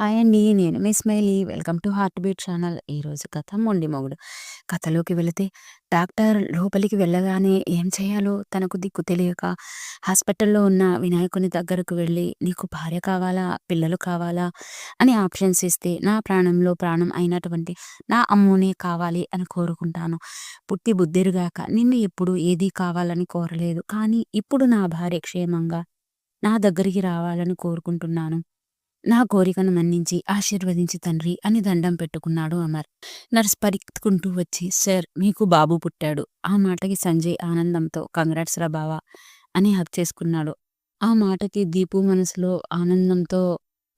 Hi అండి. నేను మీ Smiley. Welcome to heartbeat channel. ఈరోజు కథ మొండి మొగుడు. కథలోకి వెళితే డాక్టర్ లోపలికి వెళ్ళగానే ఏం చేయాలో తనకు దిక్కు తెలియక హాస్పిటల్‌లో ఉన్న వినాయకుని దగ్గరకు వెళ్ళి "నీకు భార్య కావాలా? పిల్లలు కావాలా?" అని ఆప్షన్స్ ఇస్తే నా ప్రాణంలో ప్రాణం అయినటువంటి నా అమ్మునే కావాలి అని కోరుకుంటాను. పుట్టి బుద్ధిరుగాక నిన్ను ఎప్పుడు ఏదీ కావాలని కోరలేదు. కానీ ఇప్పుడు నా భార్య క్షేమంగా నా దగ్గరికి రావాలని కోరుకుంటున్నాను. నా కోరికను మన్నించి ఆశీర్వదించి తండ్రి అని దండం పెట్టుకున్నాడు అమర్. నర్స్ పరిగెత్తుకుంటూ వచ్చి "సార్ మీకు బాబు పుట్టాడు." ఆ మాటకి సంజయ్ ఆనందంతో "కంగ్రాట్స్ రా బావా అని హక్ చేసుకున్నాడు. ఆ మాటకి దీపు మనసులో ఆనందంతో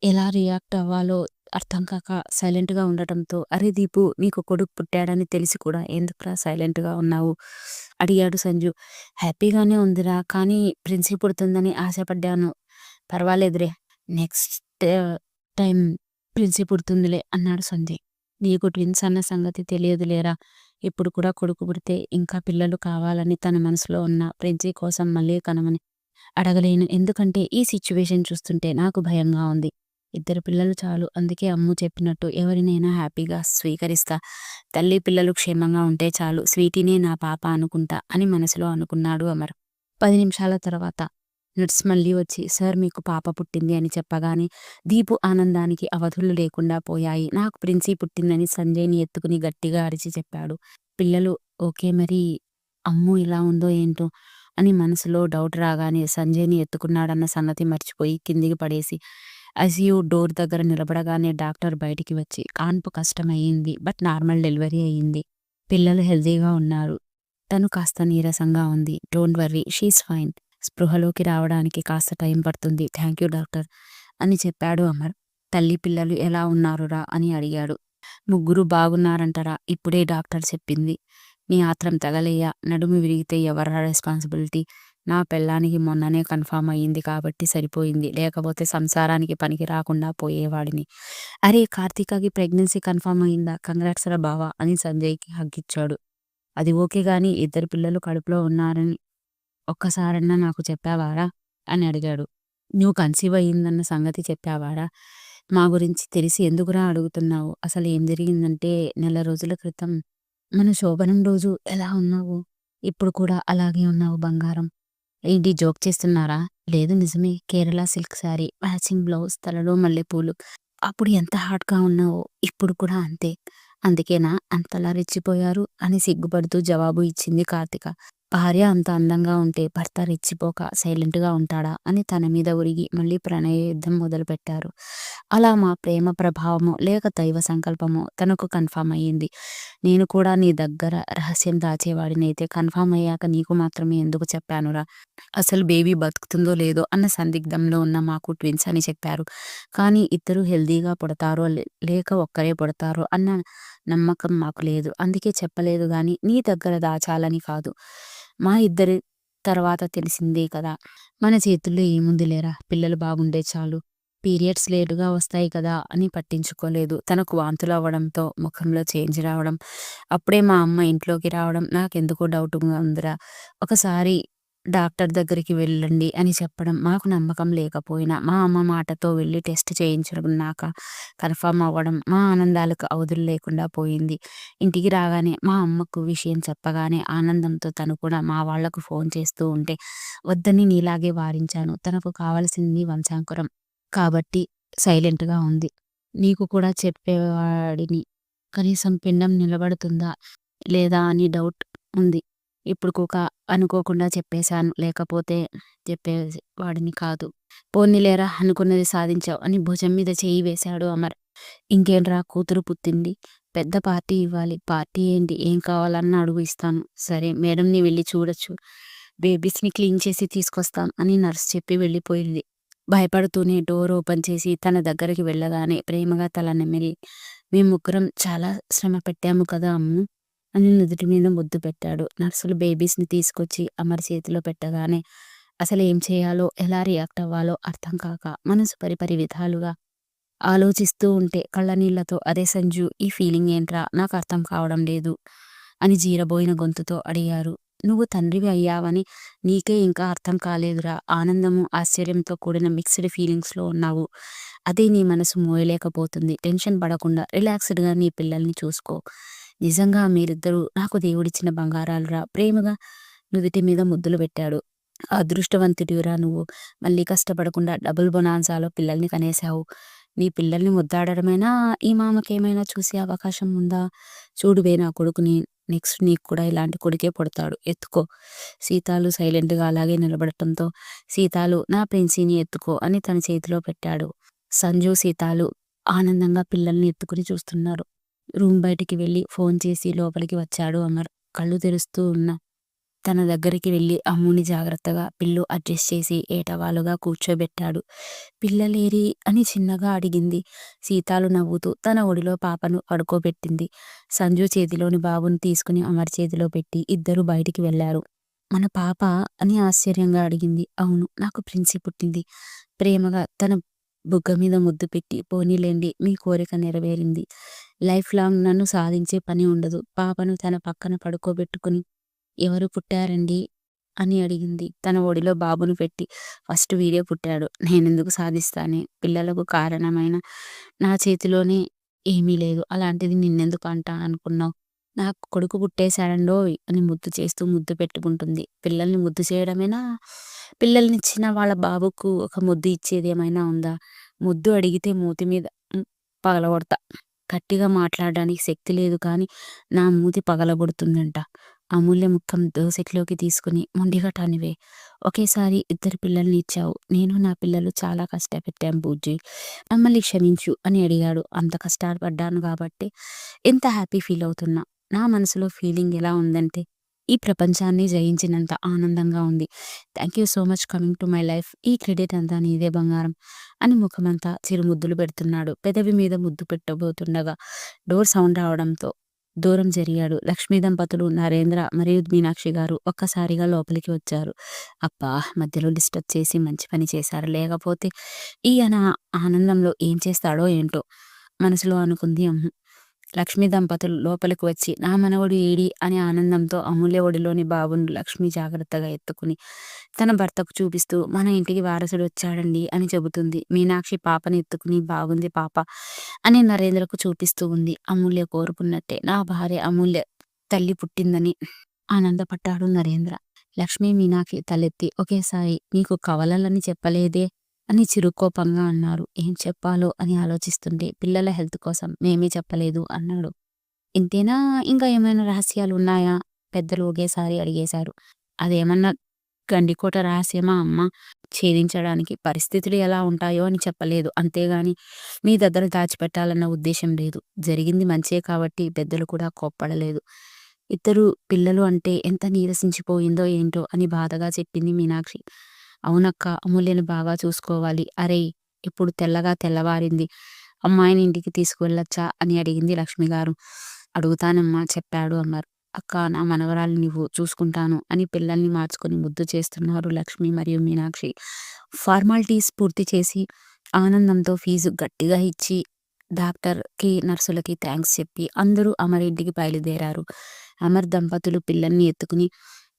ఎలా రియాక్ట్ అవ్వాలో అర్థం కాక సైలెంట్‌గా ఉండటంతో "అరే దీపు నీకు కొడుకు పుట్టాడని తెలిసి కూడా ఎందుకురా సైలెంట్‌గా ఉన్నావు?" అడిగాడు సంజు. "హ్యాపీగానే ఉందిరా కానీ ప్రిన్సీ పుడుతుందని ఆశపడ్డాను. పర్వాలేదురే నెక్స్ట్ టైం ప్రిన్సీ పుడుతుందిలే" అన్నాడు సంజయ్. "నీకు ట్విన్స్ అన్న సంగతి తెలియదులేరా. ఇప్పుడు కూడా కొడుకు పుడితే ఇంకా పిల్లలు కావాలని తన మనసులో ఉన్న ప్రిన్సి కోసం మళ్ళీ కనమని అడగలేను. ఎందుకంటే ఈ సిచ్యువేషన్ చూస్తుంటే నాకు భయంగా ఉంది. ఇద్దరు పిల్లలు చాలు. అందుకే అమ్ము చెప్పినట్టు ఎవరినైనా హ్యాపీగా స్వీకరిస్తా. తల్లి పిల్లలు క్షేమంగా ఉంటే చాలు. స్వీటీనే నా పాప అనుకుంటా" అని మనసులో అనుకున్నాడు అమర్. పది నిమిషాల తర్వాత నర్స్ మళ్ళీ వచ్చి "సార్ మీకు పాప పుట్టింది" అని చెప్పగానే దీపు ఆనందానికి అవధులు లేకుండా పోయాయి. "నాకు ప్రిన్సీ పుట్టిందని" సంజయ్‌ని ఎత్తుకుని గట్టిగా అరిచి చెప్పాడు. పిల్లలు ఓకే మరి అమ్ము ఇలా ఉందో ఏంటో అని మనసులో డౌట్ రాగానే సంజయ్‌ని ఎత్తుకున్నాడన్న సంగతి మర్చిపోయి కిందికి పడేసి ఐసీయూ డోర్ దగ్గర నిలబడగానే డాక్టర్ బయటికి వచ్చి "కాన్పు కష్టమయ్యింది బట్ నార్మల్ డెలివరీ అయింది. పిల్లలు హెల్తీగా ఉన్నారు. తను కాస్త నీరసంగా ఉంది. Don't worry she's fine. స్పృహలోకి రావడానికి కాస్త టైం పడుతుంది. థ్యాంక్ యూ డాక్టర్" అని చెప్పాడు అమర్. "తల్లి పిల్లలు ఎలా ఉన్నారురా?" అని అడిగాడు. ముగ్గురు బాగున్నారంటరా ఇప్పుడే డాక్టర్ చెప్పింది." "నీ ఆత్రం తగలయ్యా. నడుము విరిగితే ఎవరా రెస్పాన్సిబిలిటీ? నా పెళ్ళానికి మొన్ననే కన్ఫామ్ అయింది కాబట్టి సరిపోయింది. లేకపోతే సంసారానికి పనికి రాకుండా పోయేవాడిని." "అరే కార్తీకకి ప్రెగ్నెన్సీ కన్ఫామ్ అయిందా? కంగ్రాట్స్ రా బావ" అని సంజయ్‌కి హగ్గిచ్చాడు "అది ఓకే గాని ఇద్దరు పిల్లలు కడుపులో ఉన్నారని ఒక్కసారన్నా నాకు చెప్పావారా?" అని అడిగాడు. "నువ్వు కన్సీవ్ అయిందన్న సంగతి చెప్పావారా? మా గురించి తెలిసి ఎందుకురా అడుగుతున్నావు? అసలు ఏం జరిగిందంటే నెల రోజుల క్రితం మన శోభనం రోజు ఎలా ఉన్నావు ఇప్పుడు కూడా అలాగే ఉన్నావు బంగారం." "ఏంటి జోక్ చేస్తున్నారా?" "లేదు నిజమే. Kerala silk sari, matching blouse, తలలో మల్లెపూలు. అప్పుడు ఎంత హాట్‌గా ఉన్నావో ఇప్పుడు కూడా అంతే. అందుకేనా అంతలా రెచ్చిపోయారు?" అని సిగ్గుపడుతూ జవాబు ఇచ్చింది కార్తిక భార్య అంత అందంగా ఉంటే భర్త రెచ్చిపోక సైలెంట్‌గా ఉంటాడా అని తన మీద ఉరిగి మళ్ళీ ప్రణయ యుద్ధం మొదలుపెట్టారు. అలా మా ప్రేమ ప్రభావమో లేక దైవ సంకల్పమో తనకు కన్ఫామ్ అయింది. నేను కూడా నీ దగ్గర రహస్యం దాచేవాడినైతే కన్ఫామ్ అయ్యాక నీకు మాత్రమే ఎందుకు చెప్పానురా? అసలు బేబీ బతుకుతుందో లేదో అన్న సందిగ్ధంలో ఉన్న మాకు ట్విన్స్ అని చెప్పారు. కానీ ఇద్దరు హెల్తీగా పుడతారో లేక ఒక్కరే పుడతారో అన్న నమ్మకం మాకు లేదు. అందుకే చెప్పలేదు కానీ నీ దగ్గర దాచాలని కాదు. మా ఇద్దరి తర్వాత తెలిసిందే కదా! మన చేతుల్లో ఏముంది లేరా పిల్లలు బాగుండే చాలు. పీరియడ్స్ లేటుగా వస్తాయి కదా అని పట్టించుకోలేదు. తనకు వాంతులు అవ్వడంతో ముఖంలో చేంజ్ రావడం, అప్పుడే మా అమ్మ ఇంట్లోకి రావడం నాకెందుకో డౌట్‌గా ఉందిరా. ఒకసారి డాక్టర్ దగ్గరికి వెళ్ళండి అని చెప్పడం మాకు నమ్మకం లేకపోయినా మా అమ్మ మాటతో వెళ్ళి టెస్ట్ చేయించుకున్నాక కన్ఫర్మ్ అవ్వడం మా ఆనందాలకు అవధులు లేకుండా పోయింది. ఇంటికి రాగానే మా అమ్మకు విషయం చెప్పగానే ఆనందంతో తను కూడా మా వాళ్ళకు ఫోన్ చేస్తూ ఉంటే వద్దని నీలాగే వారించాను. తనకు కావలసింది వంశాంకురం కాబట్టి సైలెంట్‌గా ఉంది. నీకు కూడా చెప్పేవాడిని. కనీసం పిండం నిలబడుతుందా లేదా అని డౌట్ ఉంది. ఇప్పుడు కుక అనుకోకుండా చెప్పేశాను. లేకపోతే చెప్పేవాడిని కాదు. పోనీలేరా అనుకున్నది సాధించావు అని భుజం మీద చేయి వేశాడు అమర్. ఇంకేంట్రా కూతురు పుట్టింది. పెద్ద పార్టీ ఇవ్వాలి. పార్టీ ఏంటి? ఏం కావాలన్నా అడుగు ఇస్తాను. సరే మేడంని వెళ్ళి చూడొచ్చు. బేబీస్‌ని క్లీన్ చేసి తీసుకొస్తాం అని నర్స్ చెప్పి వెళ్ళిపోయింది. భయపడుతూనే డోర్ ఓపెన్ చేసి తన దగ్గరికి వెళ్ళగానే ప్రేమగా తల నిమిరి మేముగ్గురం చాలా శ్రమ పెట్టాము కదా అమ్ము అని నుదుటి మీద ముద్దు పెట్టాడు. నర్సులు బేబీస్‌ని తీసుకొచ్చి అమర్ చేతిలో పెట్టగానే అసలు ఏం చేయాలో ఎలా రియాక్ట్ అవ్వాలో అర్థం కాక మనసు పరిపరి విధాలుగా ఆలోచిస్తూ ఉంటే కళ్ళనీళ్ళతో అదే సంజు ఈ ఫీలింగ్ ఏంట్రా? నాకు అర్థం కావడం లేదు" అని జీరబోయిన గొంతుతో అడిగారు. నువ్వు తండ్రివి అయ్యావని నీకే ఇంకా అర్థం కాలేదురా. ఆనందము ఆశ్చర్యంతో కూడిన మిక్స్డ్ ఫీలింగ్స్లో ఉన్నావు. అదే నీ మనసు మోయలేకపోతుంది. టెన్షన్ పడకుండా రిలాక్స్డ్గా నీ పిల్లల్ని చూసుకో. నిజంగా మీరిద్దరూ నాకు దేవుడిచ్చిన బంగారాలురా. ప్రేమగా నుదుటి మీద ముద్దులు పెట్టాడు. అదృష్టవంతుడిరా నువ్వు. మళ్ళీ కష్టపడకుండా డబుల్ బొనాన్సాలో పిల్లల్ని కనేశావు. నీ పిల్లల్ని ముద్దాడడమైనా ఈ మామకేమైనా చూసే అవకాశం ఉందా? చూడువే నా కొడుకుని. నెక్స్ట్ నీకు కూడా ఇలాంటి కొడుకే పుడతాడు. ఎత్తుకో. సీతాలు సైలెంట్గా అలాగే నిలబడటంతో సీతాలు నా ప్రిన్సీని ఎత్తుకో అని తన చేతిలో పెట్టాడు. సంజు సీతాలు ఆనందంగా పిల్లల్ని ఎత్తుకుని చూస్తున్నారు. రూమ్ బయటికి వెళ్ళి ఫోన్ చేసి లోపలికి వచ్చాడు అమర్. కళ్ళు తెరుస్తూ ఉన్న తన దగ్గరికి వెళ్ళి అమ్ముని జాగ్రత్తగా పిల్లు అడ్జస్ట్ చేసి ఏటవాలుగా కూర్చోబెట్టాడు. పిల్లలేరి అని చిన్నగా అడిగింది. సీతాలు నవ్వుతూ తన ఒడిలో పాపను పడుకోబెట్టింది. సంజు చేతిలోని బాబుని తీసుకుని అమర్ చేతిలో పెట్టి ఇద్దరు బయటికి వెళ్ళారు మన పాప అని ఆశ్చర్యంగా అడిగింది. అవును నాకు ప్రిన్సి పుట్టింది. ప్రేమగా తన బుగ్గ మీద ముద్దు పెట్టి పోనీలేండి మీ కోరిక నెరవేరింది. లైఫ్ లాంగ్ నన్ను సాధించే పని ఉండదు. పాపను తన పక్కన పడుకోబెట్టుకుని ఎవరు పుట్టారండి? అని అడిగింది. తన ఒడిలో బాబును పెట్టి ఫస్ట్ వీడియో పుట్టాడు. నేనెందుకు సాధిస్తానే? పిల్లలకు కారణమైన నా చేతిలోనే ఏమీ లేదు. అలాంటిది నిన్నెందుకు అంటా అనుకున్నావు? నాకు కొడుకు పుట్టేశాడండో అని ముద్దు చేస్తూ ముద్దు పెట్టుకుంటుంది. పిల్లల్ని ముద్దు చేయడమేనా? పిల్లల్ని ఇచ్చిన వాళ్ళ బాబుకు ఒక ముద్దు ఇచ్చేది ఏమైనా ఉందా? ముద్దు అడిగితే మూతి మీద పగలగొడతా. గట్టిగా మాట్లాడడానికి శక్తి లేదు కానీ నా మూతి పగలగొడుతుందంట. అమూల్య ముఖం దోసెట్లోకి తీసుకుని మొండిగటానివే ఒకేసారి ఇద్దరు పిల్లల్ని ఇచ్చావు. నేను నా పిల్లలు చాలా కష్టపెట్టాం బూజ్జి. మమ్మల్ని క్షమించు అని అడిగాడు. అంత కష్టపడ్డాను కాబట్టి ఎంత హ్యాపీ ఫీల్ అవుతున్నా. నా మనసులో ఫీలింగ్ ఎలా ఉందంటే ఈ ప్రపంచాన్ని జయించినంత ఆనందంగా ఉంది. Thank you so much coming to my life ఈ క్రెడిట్ అంతా నీదే బంగారం అని ముఖమంతా చిరుముద్దులు పెడుతున్నాడు. పెదవి మీద ముద్దు పెట్టబోతుండగా డోర్ సౌండ్ రావడంతో దూరం జరిగాడు. లక్ష్మీ దంపతులు నరేంద్ర మరియు మీనాక్షి గారు ఒక్కసారిగా లోపలికి వచ్చారు. అబ్బా మధ్యలో డిస్టర్బ్ చేసి మంచి పని చేశారు. లేకపోతే ఈయన ఆనందంలో ఏం చేస్తాడో ఏంటో మనసులో అనుకుంది అమ్ము. లక్ష్మీ దంపతులు లోపలికి వచ్చి నా మనవడు ఏడి? అని ఆనందంతో అమూల్య ఒడిలోని బాబును లక్ష్మి జాగ్రత్తగా ఎత్తుకుని తన భర్తకు చూపిస్తూ మన ఇంటికి వారసుడు వచ్చాడండి అని చెబుతుంది. మీనాక్షి పాపని ఎత్తుకుని బాగుంది పాప అని నరేంద్రకు చూపిస్తూ ఉంది. అమూల్య కోరుకున్నట్టే నా భార్య అమూల్య తల్లి పుట్టిందని ఆనందపడ్డాడు నరేంద్ర. లక్ష్మీ మీనాక్షి తలెత్తి ఒకేసారి నీకు కవలలని చెప్పలేదే? అని చిరుకోపంగా అన్నారు. ఏం చెప్పాలో? అని ఆలోచిస్తుంటే పిల్లల హెల్త్ కోసం మేమీ చెప్పలేదు అన్నాడు. ఇంతేనా? ఇంకా ఏమైనా రహస్యాలు ఉన్నాయా పెద్దలు ఒకేసారి అడిగేశారు. అదేమన్నా గండికోట రహస్యమా అమ్మ? ఛేదించడానికి పరిస్థితులు ఎలా ఉంటాయో అని చెప్పలేదు. అంతేగాని మీ దగ్గర దాచిపెట్టాలన్న ఉద్దేశం లేదు. జరిగింది మంచే కాబట్టి పెద్దలు కూడా కోప్పడలేదు. ఇద్దరు పిల్లలు అంటే ఎంత నీరసించిపోయిందో ఏంటో అని బాధగా చెప్పింది మీనాక్షి. అవునక్క అమూల్యను బాగా చూసుకోవాలి. అరే ఇప్పుడు తెల్లగా తెల్లవారింది. అమ్మాయిని ఇంటికి తీసుకువెళ్ళొచ్చా అని అడిగింది లక్ష్మి గారు అడుగుతానమ్మా చెప్పాడు అన్నారు అక్క నా మనవరాలు నువ్వు చూసుకుంటాను అని పిల్లల్ని మార్చుకొని ముద్దు చేస్తున్నారు లక్ష్మి మరియు మీనాక్షి. ఫార్మాలిటీస్ పూర్తి చేసి ఆనందంతో ఫీజు గట్టిగా ఇచ్చి డాక్టర్కి నర్సులకి థ్యాంక్స్ చెప్పి అందరూ అమర్ ఇంటికి బయలుదేరారు. అమర్ దంపతులు పిల్లల్ని ఎత్తుకుని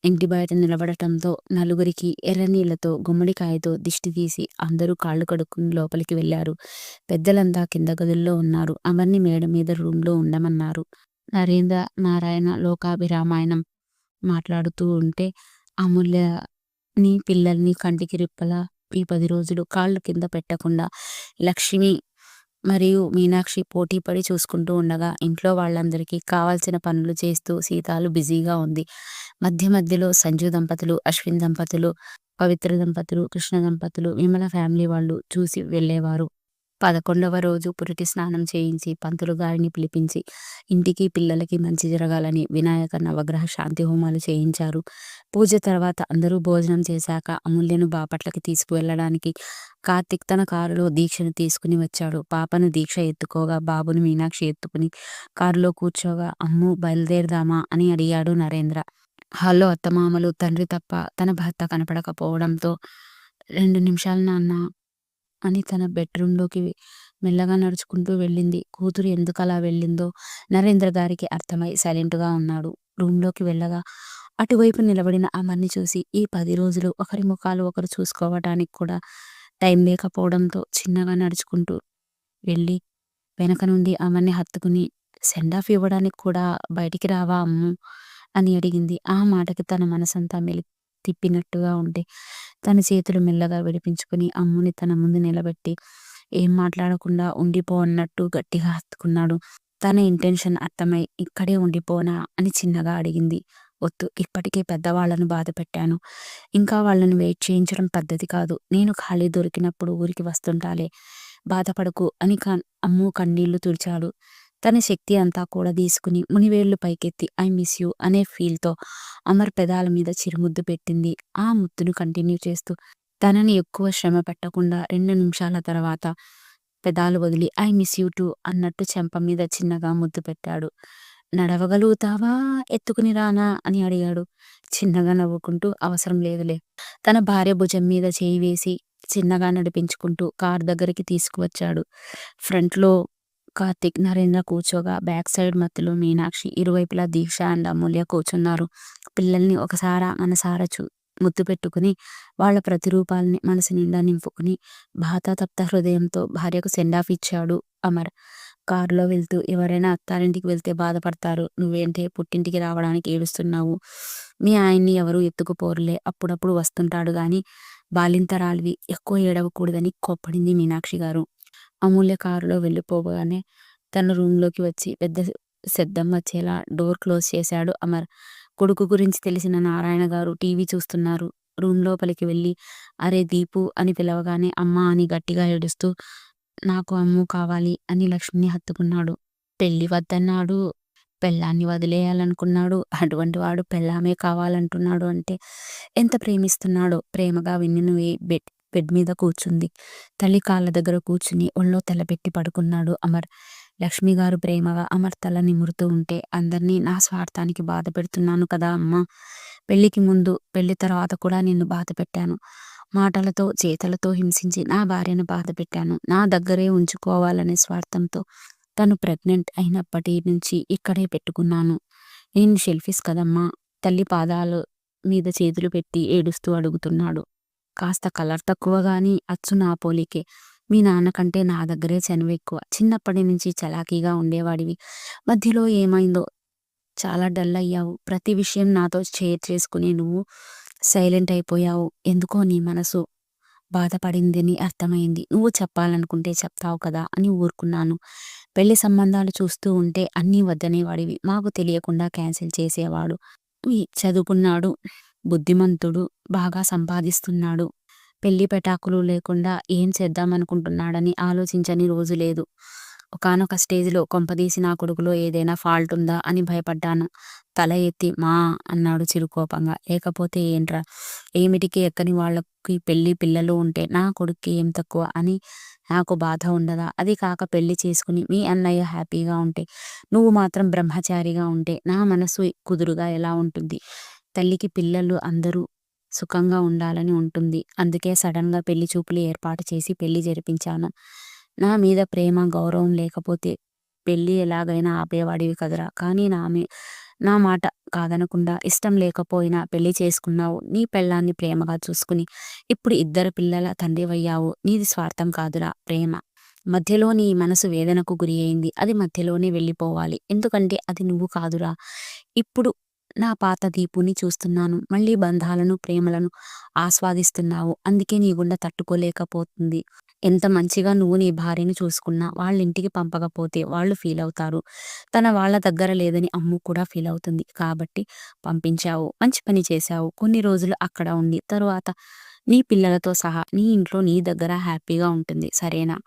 ఇంటి బయట నిలబడటంతో నలుగురికి ఎర్రనీళ్ళతో గుమ్మడికాయతో దిష్టి తీసి అందరూ కాళ్ళు కడుక్కుని లోపలికి వెళ్ళారు పెద్దలంతా కింద గదుల్లో ఉన్నారు. అమర్ని మేడ మీద రూమ్లో ఉండమన్నారు. నరేంద్ర నారాయణ లోకాభిరామాయణం మాట్లాడుతూ ఉంటే అమూల్యని పిల్లల్ని కంటికి రిప్పలా ఈ పది రోజులు కాళ్ళు కింద పెట్టకుండా లక్ష్మి మరియు మీనాక్షి పోటీ పడి చూసుకుంటూ ఉండగా ఇంట్లో వాళ్ళందరికీ కావాల్సిన పనులు చేస్తూ సీతాలు బిజీగా ఉంది. మధ్య మధ్యలో సంజు దంపతులు అశ్విన్ దంపతులు పవిత్ర దంపతులు కృష్ణ దంపతులు విమల ఫ్యామిలీ వాళ్ళు చూసి వెళ్ళేవారు. పదకొండవ రోజు పురిటి స్నానం చేయించి పంతులు గారిని పిలిపించి ఇంటికి పిల్లలకి మంచి జరగాలని వినాయక నవగ్రహ శాంతి హోమాలు చేయించారు. పూజ తర్వాత అందరూ భోజనం చేశాక అమూల్యను బాపట్లకి తీసుకువెళ్ళడానికి కార్తిక్ తన కారులో దీక్షను తీసుకుని వచ్చాడు. పాపను దీక్ష ఎత్తుకోగా బాబుని మీనాక్షి ఎత్తుకుని కారులో కూర్చోగా అమ్ము బయలుదేరదామా అని అడిగాడు నరేంద్ర. హాల్లో అత్తమామలు తండ్రి తప్ప తన భర్త కనపడకపోవడంతో రెండు నిమిషాలు నాన్న అని తన బెడ్రూమ్లోకి మెల్లగా నడుచుకుంటూ వెళ్ళింది. కూతురు ఎందుకు అలా వెళ్ళిందో నరేంద్ర గారికి అర్థమై సైలెంట్గా ఉన్నాడు. రూమ్లోకి వెళ్ళగా అటువైపు నిలబడిన అమర్ని చూసి ఈ పది రోజులు ఒకరి ముఖాలు ఒకరు చూసుకోవటానికి కూడా టైం లేకపోవడంతో చిన్నగా నడుచుకుంటూ వెళ్ళి వెనక నుండి అమర్ని హత్తుకుని సెండ్ ఆఫ్ ఇవ్వడానికి కూడా బయటికి రావా అమ్ము? అని అడిగింది. ఆ మాటకి తన మనసంతా మెలి తిప్పినట్టుగా ఉంటే తన చేతులు మెల్లగా విడిపించుకుని అమ్ముని తన ముందు నిలబెట్టి ఏం మాట్లాడకుండా ఉండిపో అన్నట్టు గట్టిగా హత్తుకున్నాడు. తన ఇంటెన్షన్ అర్థమై ఇక్కడే ఉండిపోనా అని చిన్నగా అడిగింది. వద్దు ఇప్పటికే పెద్దవాళ్ళను బాధ పెట్టాను. ఇంకా వాళ్ళని వెయిట్ చేయించడం పద్ధతి కాదు. నేను ఖాళీ దొరికినప్పుడు ఊరికి వస్తుంటాలే. బాధపడకు అని అమ్ము కన్నీళ్ళు తుడిచాడు. తన శక్తి అంతా కూడా తీసుకుని మునివేళ్ళు పైకెత్తి ఐ మిస్ యూ అనే ఫీల్తో అమర్ పెదాల మీద చిరుముద్దు పెట్టింది. ఆ ముద్దును కంటిన్యూ చేస్తూ తనని ఎక్కువ శ్రమ పెట్టకుండా రెండు నిమిషాల తర్వాత పెదాలు వదిలి ఐ మిస్ యూ టూ అన్నట్టు చెంప మీద చిన్నగా ముద్దు పెట్టాడు. నడవగలుగుతావా? ఎత్తుకుని రానా? అని అడిగాడు. చిన్నగా నవ్వుకుంటూ అవసరం లేదులే. తన భార్య భుజం మీద చేయి వేసి చిన్నగా నడిపించుకుంటూ కార్ దగ్గరికి తీసుకువచ్చాడు. ఫ్రంట్లో కార్తిక్ నరేంద్ర కూర్చోగా బ్యాక్ సైడ్ మధ్యలో మీనాక్షి ఇరువైపులా దీక్ష అండ్ అమూల్య కూర్చున్నారు. పిల్లల్ని ఒకసారా మనసారా చూ ముద్దు పెట్టుకుని వాళ్ళ ప్రతిరూపాలని మనసు నిండా నింపుకుని బాధాతప్త హృదయంతో భార్యకు సెండ్ ఆఫ్ ఇచ్చాడు అమర్. కారులో వెళ్తూ ఎవరైనా అత్తారింటికి వెళ్తే బాధపడతారు. నువ్వేంటే పుట్టింటికి రావడానికి ఏడుస్తున్నావు. మీ ఆయన్ని ఎవరు ఎత్తుకుపోరులే. అప్పుడప్పుడు వస్తుంటాడు గాని బాలింతరాలివి ఎక్కువ ఏడవకూడదని కోప్పడింది మీనాక్షి గారు. అమూల్య కారులో వెళ్ళిపోగానే తన రూమ్లోకి వచ్చి పెద్ద శబ్దం వచ్చేలా డోర్ క్లోజ్ చేశాడు. అమర్ కొడుకు గురించి తెలిసిన నారాయణ గారు టీవీ చూస్తున్నారు. రూమ్ లోపలికి వెళ్ళి అరే దీపు అని పిలవగానే అమ్మ అని గట్టిగా ఏడుస్తూ నాకు అమ్ము కావాలి అని లక్ష్మిని హత్తుకున్నాడు. పెళ్ళి వద్దన్నాడు. పెళ్ళాన్ని వదిలేయాలనుకున్నాడు. అటువంటి వాడు పెళ్ళామే కావాలంటున్నాడు అంటే ఎంత ప్రేమిస్తున్నాడో. ప్రేమగా విన్నును బెడ్ బెడ్ మీద కూర్చుంది. తల్లి కాళ్ళ దగ్గర కూర్చుని ఒళ్ళో తలపెట్టి పడుకున్నాడు అమర్. లక్ష్మి గారు ప్రేమగా అమర్ తల నిమురుతూ ఉంటే అందరినీ నా స్వార్థానికి బాధ పెడుతున్నాను కదా అమ్మ. పెళ్ళికి ముందు పెళ్ళి తర్వాత కూడా నిన్ను బాధ పెట్టాను. మాటలతో చేతలతో హింసించి నా భార్యను బాధ పెట్టాను. నా దగ్గరే ఉంచుకోవాలనే స్వార్థంతో తను ప్రెగ్నెంట్ అయినప్పటి నుంచి ఇక్కడే పెట్టుకున్నాను. నేను షెల్ఫీస్ కదమ్మా. తల్లి పాదాలు మీద చేతులు పెట్టి ఏడుస్తూ అడుగుతున్నాడు. కాస్త కలర్ తక్కువ కానీ అచ్చు నా పోలికే. మీ నాన్న కంటే నా దగ్గరే చనువు ఎక్కువ. చిన్నప్పటి నుంచి చలాకీగా ఉండేవాడివి. మధ్యలో ఏమైందో చాలా డల్ అయ్యావు. ప్రతి విషయం నాతో షేర్ చేసుకుని నువ్వు సైలెంట్ అయిపోయావు. ఎందుకో నీ మనసు బాధపడిందని అర్థమైంది. నువ్వు చెప్పాలనుకుంటే చెప్తావు కదా అని ఊరుకున్నాను. పెళ్ళి సంబంధాలు చూస్తూ ఉంటే అన్నీ వద్దనేవాడివి. మాకు తెలియకుండా క్యాన్సిల్ చేసేవాడు. చదువుకున్నాడు. బుద్ధిమంతుడు బాగా సంపాదిస్తున్నాడు. పెళ్ళి పెటాకులు లేకుండా ఏం చేద్దామనుకుంటున్నాడని ఆలోచించని రోజు లేదు. ఒకనొక స్టేజ్లో కొంపదీసి నా కొడుకులో ఏదైనా ఫాల్ట్ ఉందా అని భయపడ్డాను. తల ఎత్తి మా అన్నాడు చిరుకోపంగా. లేకపోతే ఏంట్రా? ఏమిటికి ఎక్కని వాళ్ళకి పెళ్ళి పిల్లలు ఉంటే నా కొడుక్కి ఏం తక్కువ అని నాకు బాధ ఉండదా? అది కాక పెళ్ళి చేసుకుని మీ అన్నయ్య హ్యాపీగా ఉంటే నువ్వు మాత్రం బ్రహ్మచారిగా ఉంటే నా మనసు కుదురుగా ఎలా ఉంటుంది? తల్లికి పిల్లలు అందరూ సుఖంగా ఉండాలని ఉంటుంది. అందుకే సడన్గా పెళ్ళి చూపులు ఏర్పాటు చేసి పెళ్ళి జరిపించాను. నా మీద ప్రేమ గౌరవం లేకపోతే పెళ్ళి ఎలాగైనా ఆపేవాడివి కదరా. కానీ నా మీ నా మాట కాదనకుండా ఇష్టం లేకపోయినా పెళ్ళి చేసుకున్నావు. నీ పెళ్ళాన్ని ప్రేమగా చూసుకుని ఇప్పుడు ఇద్దరు పిల్లల తండ్రివయ్యావు. నీది స్వార్థం కాదురా ప్రేమ. మధ్యలో నీ మనసు వేదనకు గురి అయింది. అది మధ్యలోనే వెళ్ళిపోవాలి. ఎందుకంటే అది నువ్వు కాదురా. ఇప్పుడు నా పాత దీపుని చూస్తున్నాను. మళ్ళీ బంధాలను ప్రేమలను ఆస్వాదిస్తున్నావు. అందుకే నీ గుండె తట్టుకోలేకపోతుంది. ఎంత మంచిగా నువ్వు నీ భార్యను చూసుకున్నా వాళ్ళ ఇంటికి పంపకపోతే వాళ్ళు ఫీల్ అవుతారు. తన వాళ్ళ దగ్గర లేదని అమ్ము కూడా ఫీల్ అవుతుంది. కాబట్టి పంపించావు. మంచి పని చేశావు. కొన్ని రోజులు అక్కడ ఉండి తరువాత నీ పిల్లలతో సహా నీ ఇంట్లో నీ దగ్గర హ్యాపీగా ఉంటుంది. సరేనా?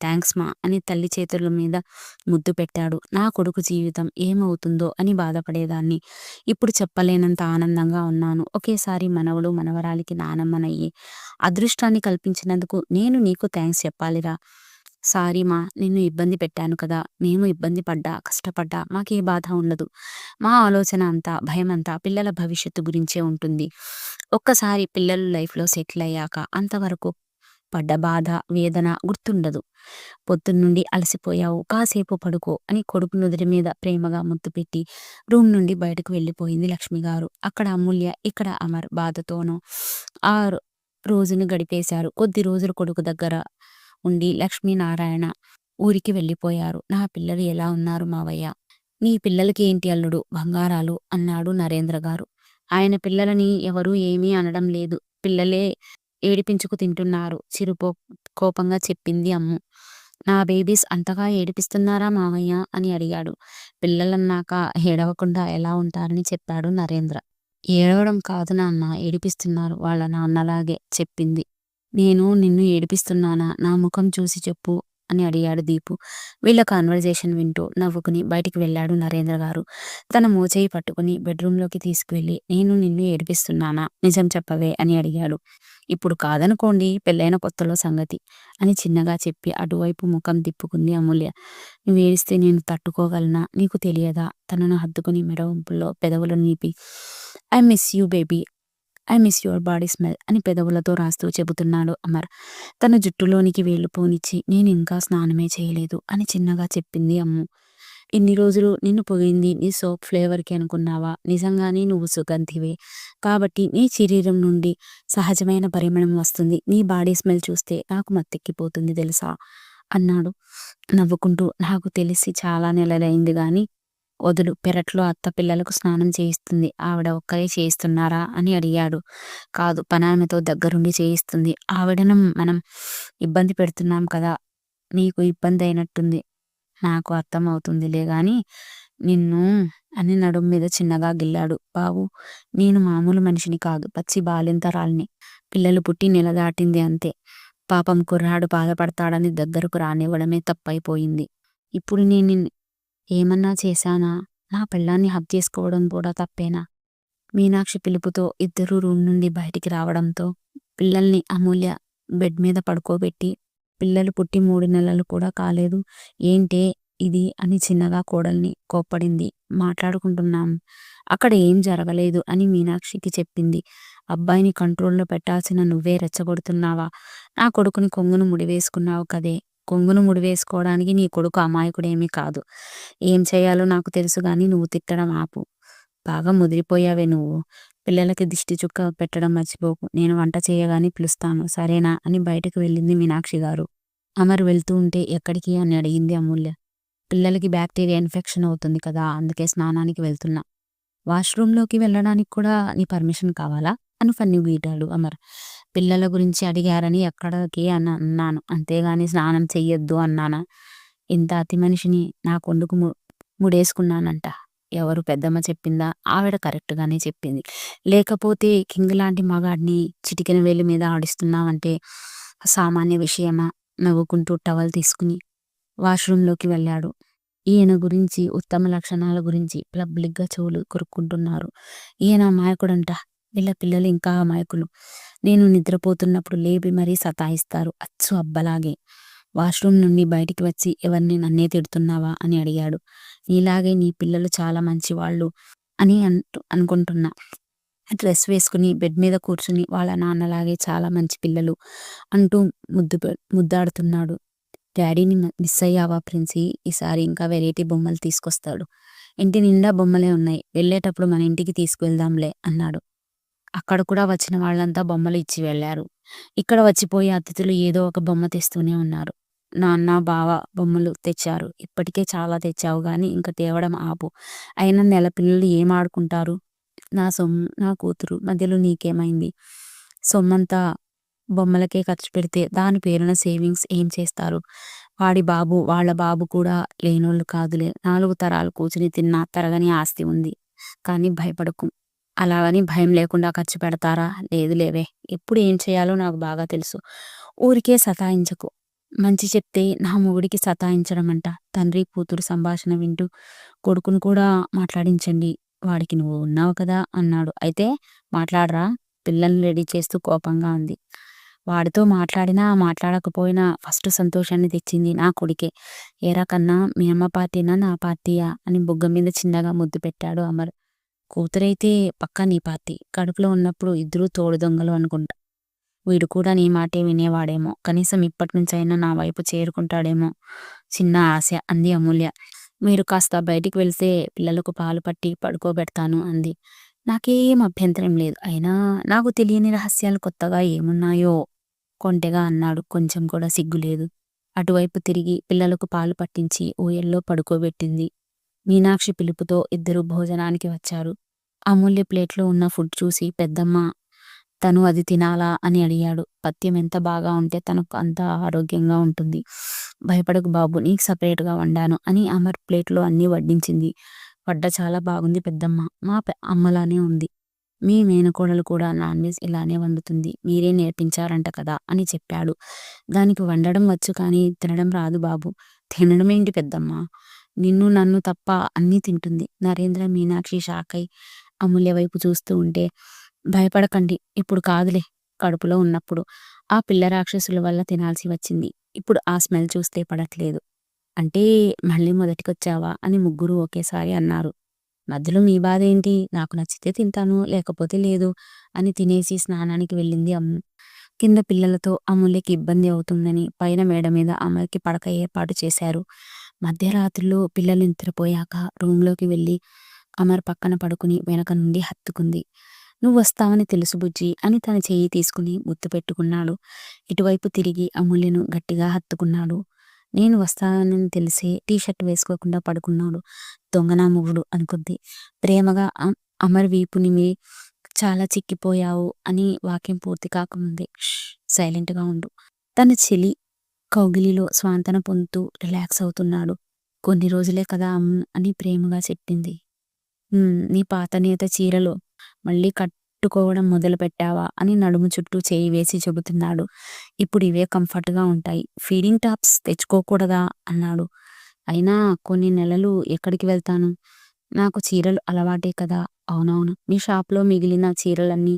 థ్యాంక్స్ మా అని తల్లి చేతుల మీద ముద్దు పెట్టాడు. నా కొడుకు జీవితం ఏమవుతుందో అని బాధపడేదాన్ని. ఇప్పుడు చెప్పలేనంత ఆనందంగా ఉన్నాను. ఒకేసారి మనవడు మనవరాలికి నానమ్మనయ్యి అదృష్టాన్ని కల్పించినందుకు నేను నీకు థ్యాంక్స్ చెప్పాలిరా. సారీ మా నిన్ను ఇబ్బంది పెట్టాను కదా మేము ఇబ్బంది పడ్డా కష్టపడ్డా మాకే బాధ ఉండదు. మా ఆలోచన అంతా భయం అంతా పిల్లల భవిష్యత్తు గురించే ఉంటుంది. ఒక్కసారి పిల్లలు లైఫ్లో సెటిల్ అయ్యాక అంతవరకు పడ్డ బాధ వేదన గుర్తుండదు. పొద్దున్నుండి అలసిపోయావు కాసేపు పడుకో అని కొడుకు నుదిరి మీద ప్రేమగా ముద్దు పెట్టి రూమ్ నుండి బయటకు వెళ్ళిపోయింది లక్ష్మి గారు. అక్కడ అమూల్య ఇక్కడ అమర్ బాధతోనూ ఆ రోజును గడిపేశారు. కొద్ది రోజులు కొడుకు దగ్గర ఉండి లక్ష్మీనారాయణ ఊరికి వెళ్ళిపోయారు. నా పిల్లలు ఎలా ఉన్నారు మావయ్య? నీ పిల్లలకి ఏంటి అల్లుడు? బంగారాలు? అన్నాడు నరేంద్ర గారు. ఆయన పిల్లలని ఎవరూ ఏమీ అనడం లేదు. పిల్లలే ఏడిపించుకు తింటున్నారు. చిరుపో కోపంగా చెప్పింది అమ్ము. నా బేబీస్ అంతగా ఏడిపిస్తున్నారా మావయ్య? అని అడిగాడు. పిల్లలన్నాక ఏడవకుండా ఎలా ఉంటారని చెప్పాడు నరేంద్ర. ఏడవడం కాదు నాన్న ఏడిపిస్తున్నారు వాళ్ళ నాన్నలాగే చెప్పింది. నేను నిన్ను ఏడిపిస్తున్నానా? నా ముఖం చూసి చెప్పు అని అడిగాడు దీపు. వీళ్ళ కాన్వర్జేషన్ వింటూ నవ్వుకుని బయటికి వెళ్ళాడు నరేంద్ర గారు. తన మోచేయి పట్టుకుని బెడ్రూమ్లోకి తీసుకువెళ్ళి నేను నిన్ను ఏడిపిస్తున్నానా? నిజం చెప్పవే అని అడిగాడు. ఇప్పుడు కాదనుకోండి పెళ్ళైన కొత్తలో సంగతి అని చిన్నగా చెప్పి అటువైపు ముఖం తిప్పుకుంది అమూల్య. నువ్వు ఏడిస్తే నేను తట్టుకోగలనా? నీకు తెలియదా? తనను హద్దుకుని మెడవంపుల్లో పెదవులు నీపి I miss you baby. I miss your body smell అని పెదవులతో రాస్తూ చెబుతున్నాడు అమర్. తన జుట్టులోనికి వేళ్ళు పోనిచ్చి నేను ఇంకా స్నానమే చేయలేదు అని చిన్నగా చెప్పింది అమ్ము. ఇన్ని రోజులు నిన్ను పొగింది నీ సోప్ ఫ్లేవర్కి అనుకున్నావా? నిజంగానే నువ్వు సుగంధివే. కాబట్టి నీ శరీరం నుండి సహజమైన పరిమళం వస్తుంది. నీ బాడీ స్మెల్ చూస్తే నాకు మత్తెక్కిపోతుంది తెలుసా? అన్నాడు. నవ్వుకుంటూ నాకు తెలిసి చాలా నెలలైంది కానీ వదులు. పెరట్లో అత్త పిల్లలకు స్నానం చేయిస్తుంది. ఆవిడ ఒక్కరే చేయిస్తున్నారా అని అడిగాడు. కాదు పనామెతో దగ్గరుండి చేయిస్తుంది. ఆవిడను మనం ఇబ్బంది పెడుతున్నాం కదా నీకు ఇబ్బంది అయినట్టుంది. నాకు అర్థం అవుతుందిలే గాని నిన్ను అని నడుం మీద చిన్నగా గిల్లాడు. బాబు నేను మామూలు మనిషిని కాదు. పచ్చి బాలింతరాల్ని. పిల్లలు పుట్టి నెల దాటింది అంతే. పాపం కుర్రాడు బాధపడతాడని దగ్గరకు రానివ్వడమే తప్పైపోయింది. ఇప్పుడు నేను ఏమన్నా చేశానా? నా పెళ్ళాన్ని హబ్ చేసుకోవడం కూడా తప్పేనా? మీనాక్షి పిలుపుతో ఇద్దరు రూమ్ నుండి బయటికి రావడంతో పిల్లల్ని అమూల్య బెడ్ మీద పడుకోబెట్టి పిల్లలు పుట్టి మూడు నెలలు కూడా కాలేదు. ఏంటే ఇది? అని చిన్నగా కోడల్ని కోప్పడింది. మాట్లాడుకుంటున్నాం. అక్కడ ఏం జరగలేదు అని మీనాక్షికి చెప్పింది. అబ్బాయిని కంట్రోల్లో పెట్టాల్సిన నువ్వే రెచ్చగొడుతున్నావా? నా కొడుకుని కొంగును ముడివేసుకున్నావు కదే. కొంగును ముడివేసుకోవడానికి నీ కొడుకు అమాయకుడేమీ కాదు. ఏం చేయాలో నాకు తెలుసు గాని నువ్వు తిట్టడం ఆపు. బాగా ముదిరిపోయావే నువ్వు. పిల్లలకి దిష్టి చుక్క పెట్టడం మర్చిపోకు. నేను వంట చేయగానే పిలుస్తాను. సరేనా? అని బయటకు వెళ్ళింది మీనాక్షి గారు. అమర్ వెళ్తూ ఉంటే ఎక్కడికి? అని అడిగింది అమూల్య. పిల్లలకి బ్యాక్టీరియా ఇన్ఫెక్షన్ అవుతుంది కదా అందుకే స్నానానికి వెళ్తున్నా. వాష్రూమ్లోకి వెళ్ళడానికి కూడా నీ పర్మిషన్ కావాలా? అని ఫన్నీ గీటాడు అమర్. పిల్లల గురించి అడిగారని ఎక్కడికి అని అన్నాను. అంతేగాని స్నానం చెయ్యొద్దు అన్నానా. ఇంత అతి మనిషిని నా కొండుకు ముడేసుకున్నానంట. ఎవరు పెద్దమ్మ చెప్పిందా? ఆవిడ కరెక్ట్గానే చెప్పింది. లేకపోతే కింగ్ లాంటి మగాడిని చిటికెన వేలి మీద ఆడిస్తున్నావంటే సామాన్య విషయమా? నవ్వుకుంటూ టవల్ తీసుకుని వాష్రూమ్లోకి వెళ్ళాడు. ఈయన గురించి ఉత్తమ లక్షణాల గురించి పబ్లిక్గా చెవులు కొరుక్కుంటున్నారు. ఈయన అమాయకుడంట. వీళ్ళ పిల్లలు ఇంకా అమాయకులు. నేను నిద్రపోతున్నప్పుడు లేపి మరీ సతాయిస్తారు. అచ్చు అబ్బలాగే. వాష్రూమ్ నుండి బయటికి వచ్చి ఎవరిని నన్నే తిడుతున్నావా? అని అడిగాడు. నీలాగే నీ పిల్లలు చాలా మంచి వాళ్ళు అని అంటూ అనుకుంటున్నా. డ్రెస్ వేసుకుని బెడ్ మీద కూర్చుని వాళ్ళ నాన్నలాగే చాలా మంచి పిల్లలు అంటూ ముద్దు ముద్దాడుతున్నాడు. డాడీని మిస్ అయ్యావా ప్రిన్సీ? ఈసారి ఇంకా వెరైటీ బొమ్మలు తీసుకొస్తాడు. ఇంటి నిండా బొమ్మలే ఉన్నాయి. వెళ్ళేటప్పుడు మన ఇంటికి తీసుకువెళ్దాంలే అన్నాడు. అక్కడ కూడా వచ్చిన వాళ్ళంతా బొమ్మలు ఇచ్చి వెళ్ళారు. ఇక్కడ వచ్చిపోయే అతిథులు ఏదో ఒక బొమ్మ తెస్తూనే ఉన్నారు. నాన్న బావ బొమ్మలు తెచ్చారు. ఇప్పటికే చాలా తెచ్చావు కానీ ఇంకా తేవడం ఆపు. అయినా నెల పిల్లలు ఏం ఆడుకుంటారు? నా సొమ్ము నా కూతురు మధ్యలో నీకేమైంది? సొమ్మంతా బొమ్మలకే ఖర్చు పెడితే దాని పేరున సేవింగ్స్ ఏం చేస్తారు? వాడి బాబు వాళ్ళ బాబు కూడా లేనోళ్ళు కాదులే. నాలుగు తరాలు కూర్చుని తిన్నా తరగని ఆస్తి ఉంది. కానీ భయపడకు. అలాగని భయం లేకుండా ఖర్చు పెడతారా? లేదు లేవే. ఎప్పుడు ఏం చేయాలో నాకు బాగా తెలుసు. ఊరికే సతాయించకు. మంచి చెప్తే నా మొగుడికి సతాయించడం అంట తండ్రి కూతురు సంభాషణ వింటూ కొడుకును కూడా మాట్లాడించండి. వాడికి నువ్వు ఉన్నావు కదా అన్నాడు. అయితే మాట్లాడరా? పిల్లల్ని రెడీ చేస్తూ కోపంగా ఉంది వాడితో మాట్లాడినా మాట్లాడకపోయినా ఫస్ట్ సంతోషాన్ని తెచ్చింది నా కొడుకే. ఏరా కన్నా మీ అమ్మ పార్టీనా నా పార్టీయా? అని బుగ్గ మీద చిన్నగా ముద్దు పెట్టాడు అమర్. కూతురైతే పక్కా నీ పార్టీ. కడుపులో ఉన్నప్పుడు ఇద్దరూ తోడు దొంగలు అనుకుంటా. వీడు కూడా నీ మాటే వినేవాడేమో. కనీసం ఇప్పటి నుంచైనా నా వైపు చేరుకుంటాడేమో. చిన్న ఆశ అంది అమూల్య. మీరు కాస్త బయటికి వెళ్తే పిల్లలకు పాలు పట్టి పడుకోబెడతాను అంది. నాకేం అభ్యంతరం లేదు. అయినా నాకు తెలియని రహస్యాలు కొత్తగా ఏమున్నాయో? కొంటెగా అన్నాడు. కొంచెం కూడా సిగ్గులేదు. అటువైపు తిరిగి పిల్లలకు పాలు పట్టించి ఊయల్లో పడుకోబెట్టింది. మీనాక్షి పిలుపుతో ఇద్దరు భోజనానికి వచ్చారు. అమూల్య ప్లేట్లో ఉన్న ఫుడ్ చూసి పెద్దమ్మ తను అది తినాలా? అని అడిగాడు. పత్యం ఎంత బాగా ఉంటే తనకు అంత ఆరోగ్యంగా ఉంటుంది. భయపడకు బాబు నీకు సపరేట్గా వండాను అని అమర్ ప్లేట్లో అన్నీ వడ్డించింది. వడ్డ చాలా బాగుంది పెద్దమ్మ. మా అమ్మలానే ఉంది. మీ మేనకోడలు కూడా నాన్ వెజ్ ఇలానే వండుతుంది. మీరే నేర్పించారంట కదా అని చెప్పాడు. దానికి వండడం వచ్చు కానీ తినడం రాదు బాబు. తినడం ఏంటి పెద్దమ్మ? నిన్ను నన్ను తప్ప అన్నీ తింటుంది. నరేంద్ర మీనాక్షి షాకై అమూల్య వైపు చూస్తూ ఉంటే భయపడకండి. ఇప్పుడు కాదులే కడుపులో ఉన్నప్పుడు. ఆ పిల్ల రాక్షసుల వల్ల తినాల్సి వచ్చింది. ఇప్పుడు ఆ స్మెల్ చూస్తే పడట్లేదు. అంటే మళ్ళీ మొదటికొచ్చావా అని ముగ్గురు ఒకేసారి అన్నారు. మధ్యలో మీ బాధ ఏంటి? నాకు నచ్చితే తింటాను లేకపోతే లేదు అని తినేసి స్నానానికి వెళ్ళింది అమ్ము. కింద పిల్లలతో అమూల్యకి ఇబ్బంది అవుతుందని పైన మేడ మీద అమల్కి పడక ఏర్పాటు చేశారు. మధ్యరాత్రిలో పిల్లలు నిద్రపోయాక రూమ్లోకి వెళ్ళి అమర్ పక్కన పడుకుని వెనక నుండి హత్తుకుంది. నువ్వు వస్తావని తెలుసు బుజ్జి అని తన చెయ్యి తీసుకుని ముద్దు పెట్టుకున్నాడు. ఇటువైపు తిరిగి అమూల్యను గట్టిగా హత్తుకున్నాడు. నేను వస్తానని తెలిసే టీషర్ట్ వేసుకోకుండా పడుకున్నాడు దొంగనా మొగుడు అనుకుంది. ప్రేమగా అమర్ వీపుని మీ చాలా చిక్కిపోయావు అని వాక్యం పూర్తి కాకముందే సైలెంట్గా ఉండు తన చెలి కౌగిలిలో స్వాంతన పొందుతూ రిలాక్స్ అవుతున్నాడు. కొన్ని రోజులే కదా అని ప్రేమగా చెప్పింది. నీ పాత నేత చీరలో మళ్ళీ కట్టుకోవడం మొదలు పెట్టావా అని నడుము చుట్టూ చేయి వేసి చెబుతున్నాడు. ఇప్పుడు ఇవే కంఫర్ట్గా ఉంటాయి. ఫీడింగ్ టాప్స్ తెచ్చుకోకూడదా అన్నాడు. అయినా కొన్ని నెలలు ఎక్కడికి వెళ్తాను? నాకు చీరలు అలవాటే కదా. అవునవును. మీ షాప్లో మిగిలిన చీరలన్నీ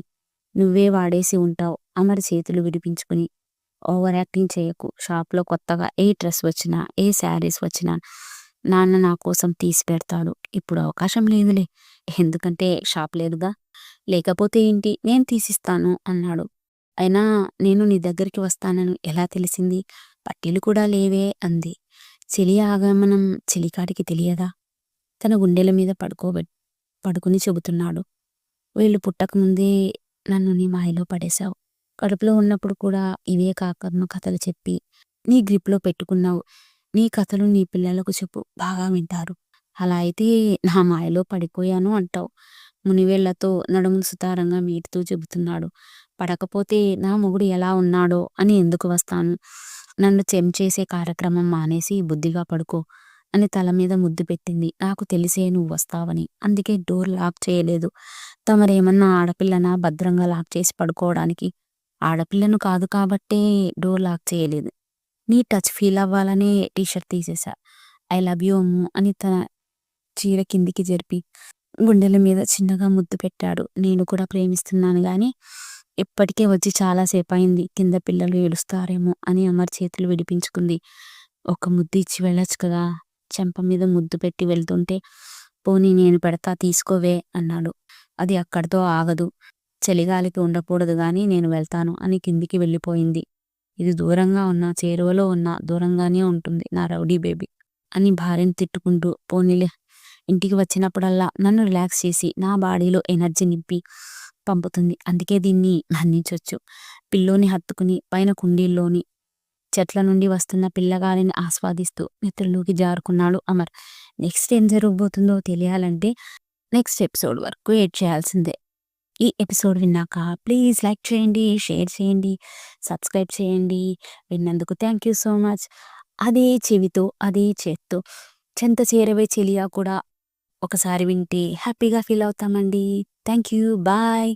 నువ్వే వాడేసి ఉంటావు అమరి చేతులు విడిపించుకుని. ఓవర్ యాక్టింగ్ చేయకు. షాప్లో కొత్తగా ఏ డ్రెస్ వచ్చినా ఏ శారీస్ వచ్చినా నాన్న నా కోసం తీసి పెడతాడు. ఇప్పుడు అవకాశం లేదులే. ఎందుకంటే షాప్ లేదుగా. లేకపోతే ఏంటి? నేను తీసిస్తాను అన్నాడు. అయినా నేను నీ దగ్గరికి వస్తానని ఎలా తెలిసింది? పట్టీలు కూడా లేవే అంది. చెలి ఆగమనం చెలికాడికి తెలియదా? తన గుండెల మీద పడుకోబె పడుకుని చెబుతున్నాడు. వీళ్ళు పుట్టకముందే నన్ను నీ మాయలో పడేశావు. కడుపులో ఉన్నప్పుడు కూడా ఇవే కాకరను కథలు చెప్పి నీ గ్రిప్లో పెట్టుకున్నావు. నీ కథలు నీ పిల్లలకు చెప్పు. బాగా వింటారు. అలా అయితే నా మాయలో పడిపోయాను అంటావు. మునివేళ్ళతో నడుములు సుతారంగా మీటుతూ చెబుతున్నాడు. పడకపోతే నా మొగుడు ఎలా ఉన్నాడో అని ఎందుకు వస్తాను? నన్ను చెంచేసే కార్యక్రమం మానేసి బుద్ధిగా పడుకో అని తల మీద ముద్దు పెట్టింది. నాకు తెలిసే నువ్వు వస్తావని. అందుకే డోర్ లాక్ చేయలేదు. తమరేమన్నా ఆడపిల్లనా భద్రంగా లాక్ చేసి పడుకోవడానికి? ఆడపిల్లను కాదు కాబట్టే డోర్ లాక్ చేయలేదు. నీ టచ్ ఫీల్ అవ్వాలనే టీషర్ట్ తీసేసా ఐ లవ్ యూ అమ్ము అని తన చీర కిందికి జరిపి గుండెల మీద చిన్నగా ముద్దు పెట్టాడు. నేను కూడా ప్రేమిస్తున్నాను కానీ ఇప్పటికే వచ్చి చాలాసేపు అయింది కింద పిల్లలు ఏడుస్తారేమో అని అమర్ చేతులు విడిపించుకుంది. ఒక ముద్దు ఇచ్చి వెళ్ళొచ్చు కదా. చెంప మీద ముద్దు పెట్టి వెళ్తుంటే పోనీ నేను పెడతా తీసుకోవే అన్నాడు. అది అక్కడితో ఆగదు. చలిగాలికి ఉండకూడదు గాని నేను వెళ్తాను అని కిందికి వెళ్ళిపోయింది. ఇది దూరంగా ఉన్న చేరువలో ఉన్న దూరంగానే ఉంటుంది నా రౌడీ బేబీ అని భార్యను తిట్టుకుంటూ పోనీలే ఇంటికి వచ్చినప్పుడల్లా నన్ను రిలాక్స్ చేసి నా బాడీలో ఎనర్జీ నింపి పంపుతుంది. అందుకే దీన్ని మన్నించవచ్చు పిల్లోని హత్తుకుని పైన కుండీల్లోని చెట్ల నుండి వస్తున్న పిల్లగాలిని ఆస్వాదిస్తూ నిద్రలోకి జారుకున్నాడు అమర్. నెక్స్ట్ ఏం జరగబోతుందో తెలియాలంటే నెక్స్ట్ ఎపిసోడ్ వరకు వెయిట్ చేయాల్సిందే. ఈ ఎపిసోడ్ విన్నాక ప్లీజ్ లైక్ చేయండి షేర్ చేయండి సబ్స్క్రైబ్ చేయండి. విన్నందుకు థ్యాంక్ యూ సో మచ్. అదే చెవితో అదే చేత్తో చెంత చేరవే చెలియా కూడా ఒకసారి వింటే హ్యాపీగా ఫీల్ అవుతామండి. Thank you bye.